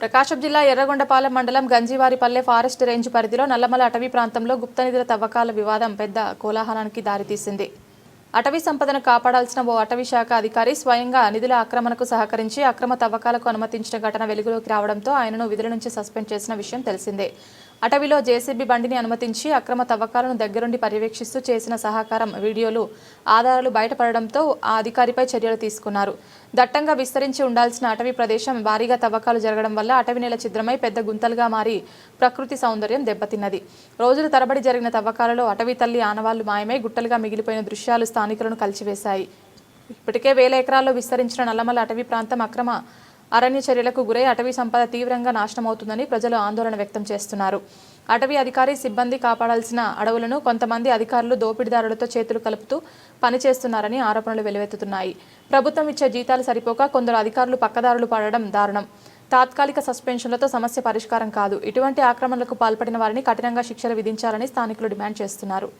ప్రకాశం జిల్లా ఎర్రగొండపాలెం మండలం గంజివారిపల్లె forest range పరిధిలో నల్లమల అటవీ ప్రాంతంలో గుప్త నిధుల తవ్వకాల వివాదం పెద్ద కోలాహలానికి దారితీసింది. అటవీ సంపదను కాపాడాల్సిన ఓ అటవీ శాఖ అధికారి స్వయంగా నిధుల ఆక్రమణకు సహకరించి అక్రమ తవ్వకాలకు అనుమతించిన ఘటన వెలుగులోకి రావడంతో ఆయనను విధుల నుంచి సస్పెండ్ చేసిన విషయం తెలిసిందే. అటవీలో జేసీబీ బండిని అనుమతించి అక్రమ తవ్వకాలను దగ్గరుండి పర్యవేక్షిస్తూ చేసిన సహకారం వీడియోలు ఆధారాలు బయటపడడంతో ఆ అధికారిపై చర్యలు తీసుకున్నారు. దట్టంగా విస్తరించి ఉండాల్సిన అటవీ ప్రదేశం భారీగా తవ్వకాలు జరగడం వల్ల అటవీ నేల ఛిద్రమై పెద్ద గుంతలుగా మారి ప్రకృతి సౌందర్యం దెబ్బతిన్నది. రోజుల తరబడి జరిగిన తవ్వకాలలో అటవీ తల్లి ఆనవాళ్ళు మాయమై గుట్టలుగా మిగిలిపోయిన దృశ్యాలు స్థానికులను కలిచివేశాయి. ఇప్పటికే వేల ఎకరాల్లో విస్తరించిన నల్లమల అటవీ ప్రాంతం అక్రమ అరణ్య చర్యలకు గురై అటవీ సంపద తీవ్రంగా నాశనమవుతుందని ప్రజలు ఆందోళన వ్యక్తం చేస్తున్నారు. అటవీ అధికారి సిబ్బంది కాపాడాల్సిన అడవులను కొంతమంది అధికారులు దోపిడీదారులతో చేతులు కలుపుతూ పనిచేస్తున్నారని ఆరోపణలు వెలువెత్తుతున్నాయి. ప్రభుత్వం ఇచ్చే జీతాలు సరిపోక కొందరు అధికారులు పక్కదారులు పడడం దారుణం. తాత్కాలిక సస్పెన్షన్లతో సమస్య పరిష్కారం కాదు. ఇటువంటి ఆక్రమణలకు పాల్పడిన వారిని కఠినంగా శిక్షలు విధించాలని స్థానికులు డిమాండ్ చేస్తున్నారు.